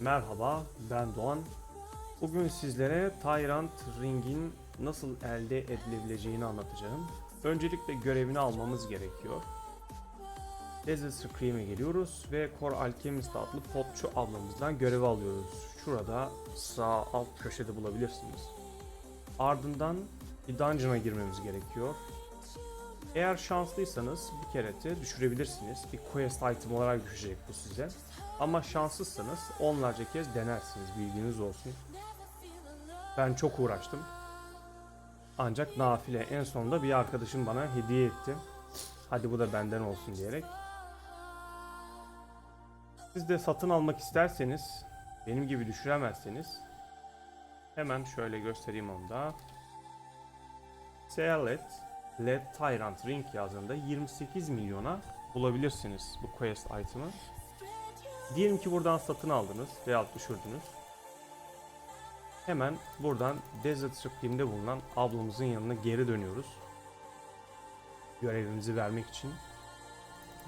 Merhaba, ben Doğan. Bugün sizlere Tyrant Ring'in nasıl elde edilebileceğini anlatacağım. Öncelikle görevini almamız gerekiyor. Desert Scream'e geliyoruz ve Core Alchemist adlı potçu ablamızdan görevi alıyoruz. Şurada sağ alt köşede bulabilirsiniz. Ardından bir dungeon'a girmemiz gerekiyor. Eğer şanslıysanız bir kerete düşürebilirsiniz. Bir quest item olarak düşecek bu size. Ama şanssızsanız onlarca kez denersiniz bilginiz olsun. Ben çok uğraştım. Ancak nafile en sonunda bir arkadaşım bana hediye etti. Hadi bu da benden olsun diyerek. Siz de satın almak isterseniz, benim gibi düşüremezseniz hemen şöyle göstereyim onu da. Sealet Led Tyrant Ring yazdığında 28 milyona bulabilirsiniz bu quest item'ı. Diyelim ki buradan satın aldınız veya düşürdünüz. Hemen buradan Desert Scream'de bulunan ablamızın yanına geri dönüyoruz. Görevimizi vermek için.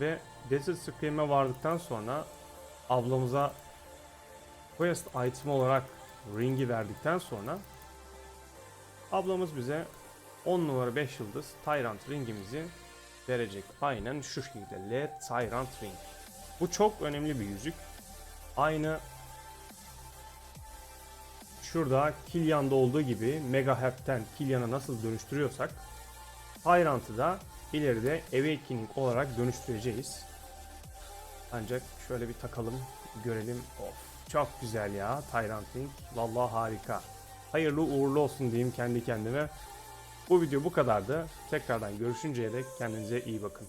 Ve Desert Scream'e vardıktan sonra ablamıza quest item olarak ringi verdikten sonra ablamız bize 10 numara 5 yıldız Tyrant ringimizi verecek. Aynen şu şekilde LED Tyrant ring. Bu çok önemli bir yüzük. Aynı şurada Killian'da olduğu gibi Megahertz'ten Killian'a nasıl dönüştürüyorsak Tyrant'ı da ileride Awakening olarak dönüştüreceğiz. Ancak şöyle bir takalım görelim. Of çok güzel ya Tyrant. Vallahi harika. Hayırlı uğurlu olsun diyeyim kendi kendime. Bu video bu kadardı. Tekrardan görüşünceye dek kendinize iyi bakın.